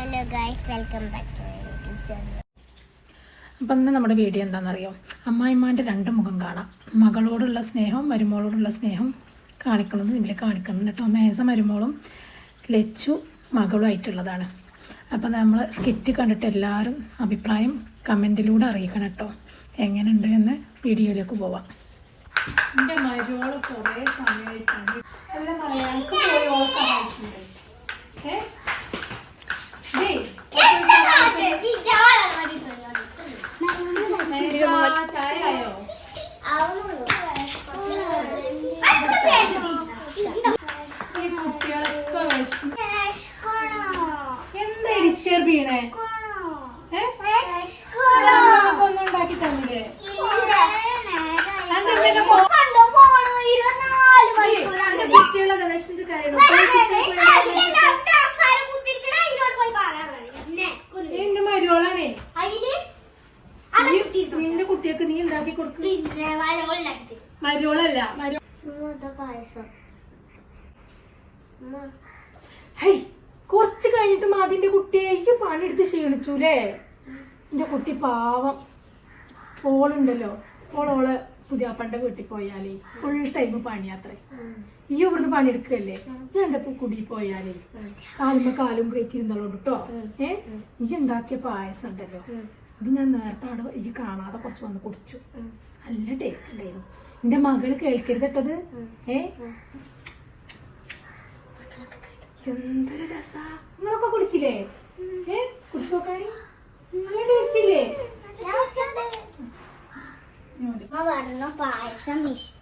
Hello guys welcome back to YouTube channel അപ്പം ഇന്ന് നമ്മുടെ വീഡിയോ എന്താണെന്നറിയോ? അമ്മായിമാന്റെ രണ്ട് മുഖം കാണാം. മകളോടുള്ള സ്നേഹവും മരുമോളോടുള്ള സ്നേഹം കാണിക്കണമെന്ന് ഇതിൽ കാണിക്കുന്നുണ്ട് കേട്ടോ. മേസ മരുമോളും ലച്ചു മകളും ആയിട്ടുള്ളതാണ്. അപ്പം നമ്മൾ സ്കിറ്റ് കണ്ടിട്ട് എല്ലാവരും അഭിപ്രായം കമന്റിലൂടെ അറിയിക്കണം കേട്ടോ. എങ്ങനെയുണ്ട് എന്ന് വീഡിയോയിലേക്ക് പോവാം. എന്റെ മരുമോൾ കുറേ സമയമായിട്ടാണ് എന്താ ഡിസ്റ്റർബ് ചെയ്യണേ? ഒന്നും ഉണ്ടാക്കി തന്നില്ലേ കുട്ടികളെ പോയി ഏയ്, എന്റെ മരുവോളാണേ നിന്റെ കുട്ടികൾക്ക് നീ ഉണ്ടാക്കി കൊടുക്കും. മരുവളല്ല മരുവ പായസം? ഹൈ കുറച്ച് കഴിഞ്ഞിട്ട് മാതിന്റെ കുട്ടിയെ ഈ പണിയെടുത്ത് ക്ഷീണിച്ചൂലേ? എന്റെ കുട്ടി പാവം. ഓളുണ്ടല്ലോ. പുതിയ പുതിയാപ്പന്റെ വീട്ടിൽ പോയാലേ ഫുൾ ടൈം പണിയാത്രേ. ഈ ഇവിടുന്ന് പണിയെടുക്കല്ലേ? ഞാൻ എന്റെ കുടി പോയാലേ കാലും കാലും കയറ്റിരുന്നോളൂ കേട്ടോ ഏ? ഇജ് ഉണ്ടാക്കിയ പായസം ഉണ്ടല്ലോ ഇത് ഞാൻ നേരത്തെ അവിടെ ഈ കാണാതെ കുറച്ച് വന്ന് കുടിച്ചു. നല്ല ടേസ്റ്റ് ഉണ്ടായിരുന്നു. എന്റെ മകൾ കേൾക്കരുത് കേട്ടത് ഏ? എന്തൊരു രസാ. നിങ്ങളൊക്കെ കുടിച്ചില്ലേ? ഏ? കുടിച്ചു നോക്കാണി നല്ല ടേസ്റ്റ് ഇല്ലേ? പായസം ഇഷ്-